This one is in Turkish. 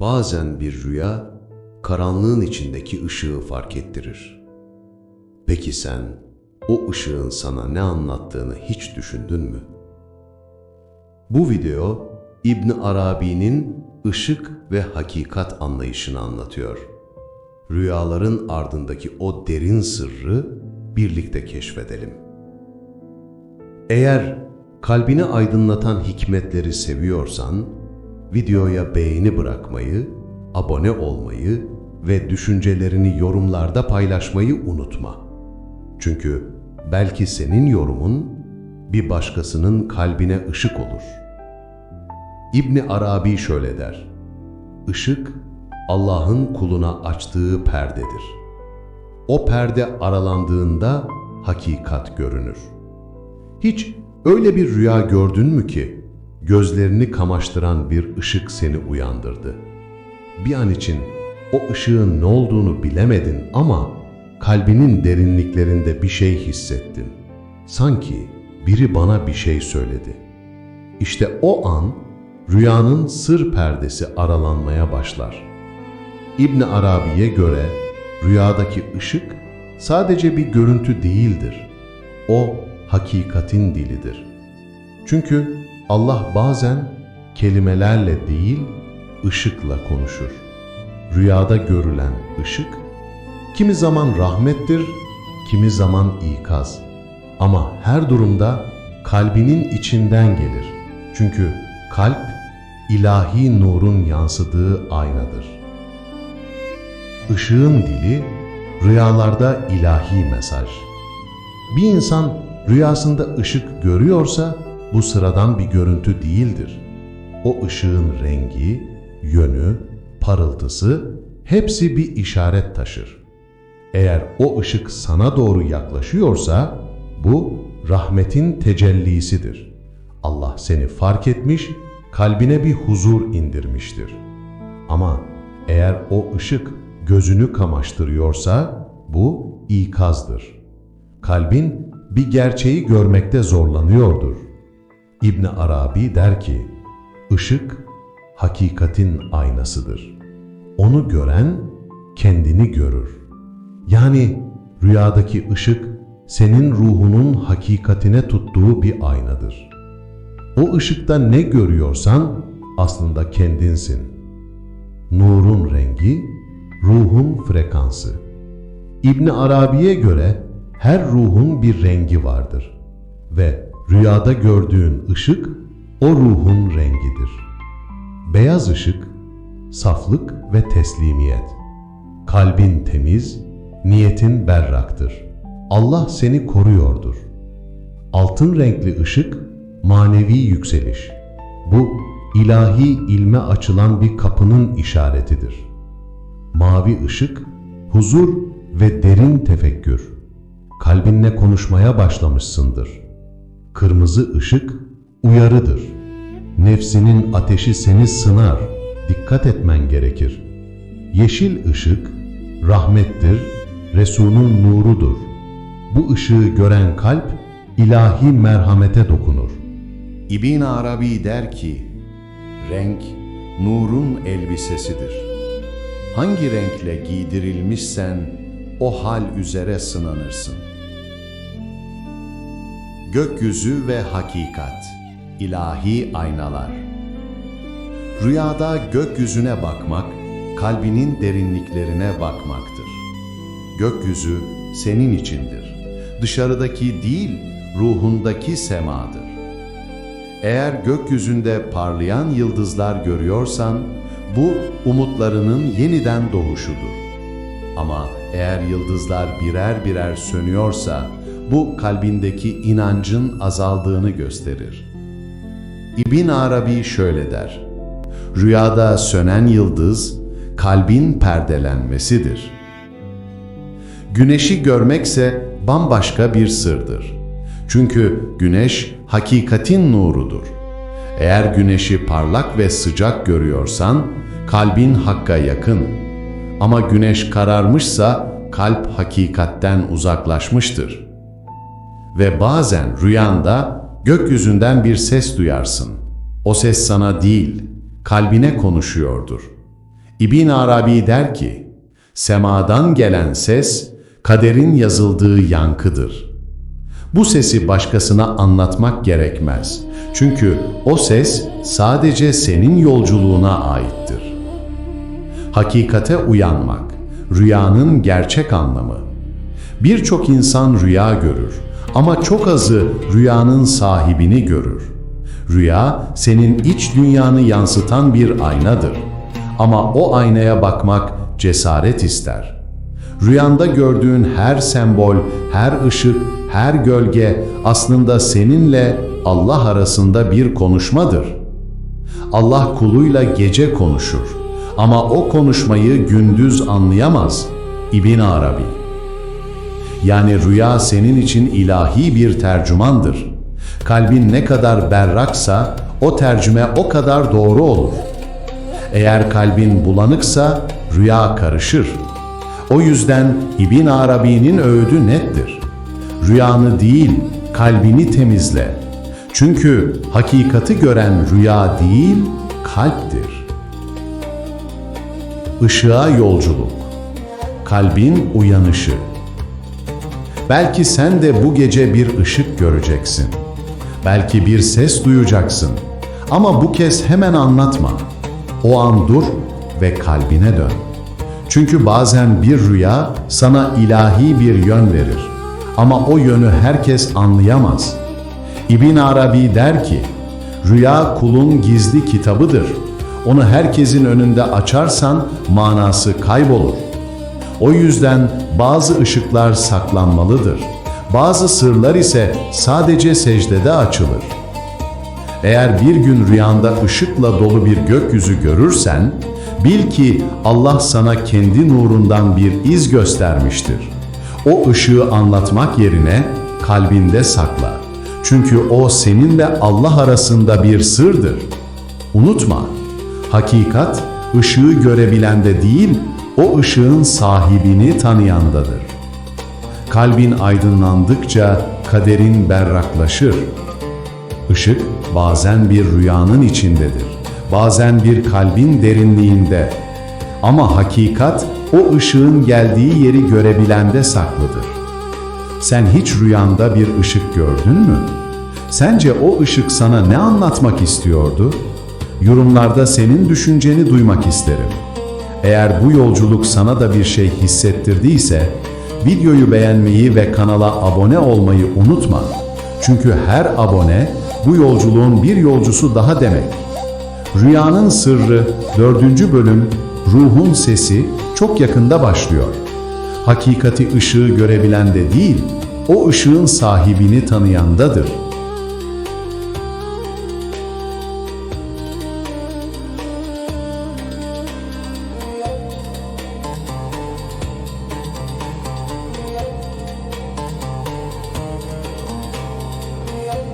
Bazen bir rüya karanlığın içindeki ışığı fark ettirir. Peki sen o ışığın sana ne anlattığını hiç düşündün mü? Bu video İbn Arabi'nin ışık ve hakikat anlayışını anlatıyor. Rüyaların ardındaki o derin sırrı birlikte keşfedelim. Eğer kalbini aydınlatan hikmetleri seviyorsan, videoya beğeni bırakmayı, abone olmayı ve düşüncelerini yorumlarda paylaşmayı unutma. Çünkü belki senin yorumun bir başkasının kalbine ışık olur. İbni Arabi şöyle der. Işık Allah'ın kuluna açtığı perdedir. O perde aralandığında hakikat görünür. Hiç öyle bir rüya gördün mü ki gözlerini kamaştıran bir ışık seni uyandırdı? Bir an için o ışığın ne olduğunu bilemedin ama kalbinin derinliklerinde bir şey hissettin. Sanki biri bana bir şey söyledi. İşte o an rüyanın sır perdesi aralanmaya başlar. İbn Arabi'ye göre rüyadaki ışık sadece bir görüntü değildir. O hakikatin dilidir. Çünkü Allah bazen kelimelerle değil, ışıkla konuşur. Rüyada görülen ışık, kimi zaman rahmettir, kimi zaman ikaz. Ama her durumda kalbinin içinden gelir. Çünkü kalp, ilahi nurun yansıdığı aynadır. Işığın dili, rüyalarda ilahi mesaj. Bir insan rüyasında ışık görüyorsa bu sıradan bir görüntü değildir. O ışığın rengi, yönü, parıltısı hepsi bir işaret taşır. Eğer o ışık sana doğru yaklaşıyorsa bu rahmetin tecellisidir. Allah seni fark etmiş, kalbine bir huzur indirmiştir. Ama eğer o ışık gözünü kamaştırıyorsa bu ikazdır. Kalbin bir gerçeği görmekte zorlanıyordur. İbni Arabi der ki, ışık hakikatin aynasıdır. Onu gören kendini görür. Yani rüyadaki ışık senin ruhunun hakikatine tuttuğu bir aynadır. O ışıkta ne görüyorsan aslında kendinsin. Nurun rengi, ruhun frekansı. İbni Arabi'ye göre her ruhun bir rengi vardır ve rüyada gördüğün ışık o ruhun rengidir. Beyaz ışık, saflık ve teslimiyet. Kalbin temiz, niyetin berraktır. Allah seni koruyordur. Altın renkli ışık, manevi yükseliş. Bu, ilahi ilme açılan bir kapının işaretidir. Mavi ışık, huzur ve derin tefekkür. Kalbinle konuşmaya başlamışsındır. Kırmızı ışık, uyarıdır. Nefsinin ateşi seni sınar, dikkat etmen gerekir. Yeşil ışık, rahmettir, Resul'ün nurudur. Bu ışığı gören kalp, ilahi merhamete dokunur. İbn Arabi der ki, renk nurun elbisesidir. Hangi renkle giydirilmişsen o hal üzere sınanırsın. Gökyüzü ve hakikat, ilahi aynalar. Rüyada gökyüzüne bakmak, kalbinin derinliklerine bakmaktır. Gökyüzü senin içindir. Dışarıdaki değil, ruhundaki semadır. Eğer gökyüzünde parlayan yıldızlar görüyorsan, bu umutlarının yeniden doğuşudur. Ama eğer yıldızlar birer birer sönüyorsa, bu kalbindeki inancın azaldığını gösterir. İbn Arabi şöyle der, Rüyada sönen yıldız, kalbin perdelenmesidir. Güneşi görmekse bambaşka bir sırdır. Çünkü güneş hakikatin nurudur. Eğer güneşi parlak ve sıcak görüyorsan, kalbin hakka yakın. Ama güneş kararmışsa, kalp hakikatten uzaklaşmıştır. Ve bazen rüyanda gökyüzünden bir ses duyarsın. O ses sana değil, kalbine konuşuyordur. İbn Arabi der ki, semadan gelen ses, kaderin yazıldığı yankıdır. Bu sesi başkasına anlatmak gerekmez. Çünkü o ses sadece senin yolculuğuna aittir. Hakikate uyanmak, rüyanın gerçek anlamı. Birçok insan rüya görür ama çok azı rüyanın sahibini görür. Rüya senin iç dünyanı yansıtan bir aynadır. Ama o aynaya bakmak cesaret ister. Rüyanda gördüğün her sembol, her ışık, her gölge aslında seninle Allah arasında bir konuşmadır. Allah kuluyla gece konuşur ama o konuşmayı gündüz anlayamaz. İbn Arabi yani rüya senin için ilahi bir tercümandır. Kalbin ne kadar berraksa o tercüme o kadar doğru olur. Eğer kalbin bulanıksa rüya karışır. O yüzden İbn Arabi'nin öğüdü nettir. Rüyanı değil, kalbini temizle. Çünkü hakikati gören rüya değil, kalptir. Işığa yolculuk. Kalbin uyanışı. Belki sen de bu gece bir ışık göreceksin. Belki bir ses duyacaksın. Ama bu kez hemen anlatma. O an dur ve kalbine dön. Çünkü bazen bir rüya sana ilahi bir yön verir. Ama o yönü herkes anlayamaz. İbn Arabi der ki, rüya kulun gizli kitabıdır. Onu herkesin önünde açarsan manası kaybolur. O yüzden bazı ışıklar saklanmalıdır. Bazı sırlar ise sadece secdede açılır. Eğer bir gün rüyanda ışıkla dolu bir gökyüzü görürsen, bil ki Allah sana kendi nurundan bir iz göstermiştir. O ışığı anlatmak yerine kalbinde sakla. Çünkü o seninle Allah arasında bir sırdır. Unutma, hakikat ışığı görebilende değil, o ışığın sahibini tanıyandadır. Kalbin aydınlandıkça kaderin berraklaşır. Işık bazen bir rüyanın içindedir, bazen bir kalbin derinliğinde. Ama hakikat o ışığın geldiği yeri görebilende saklıdır. Sen hiç rüyanda bir ışık gördün mü? Sence o ışık sana ne anlatmak istiyordu? Yorumlarda senin düşünceni duymak isterim. Eğer bu yolculuk sana da bir şey hissettirdiyse, videoyu beğenmeyi ve kanala abone olmayı unutma. Çünkü her abone bu yolculuğun bir yolcusu daha demek. Rüyanın Sırrı 4. bölüm Ruhun Sesi çok yakında başlıyor. Hakikati ışığı görebilen de değil, o ışığın sahibini tanıyandadır.''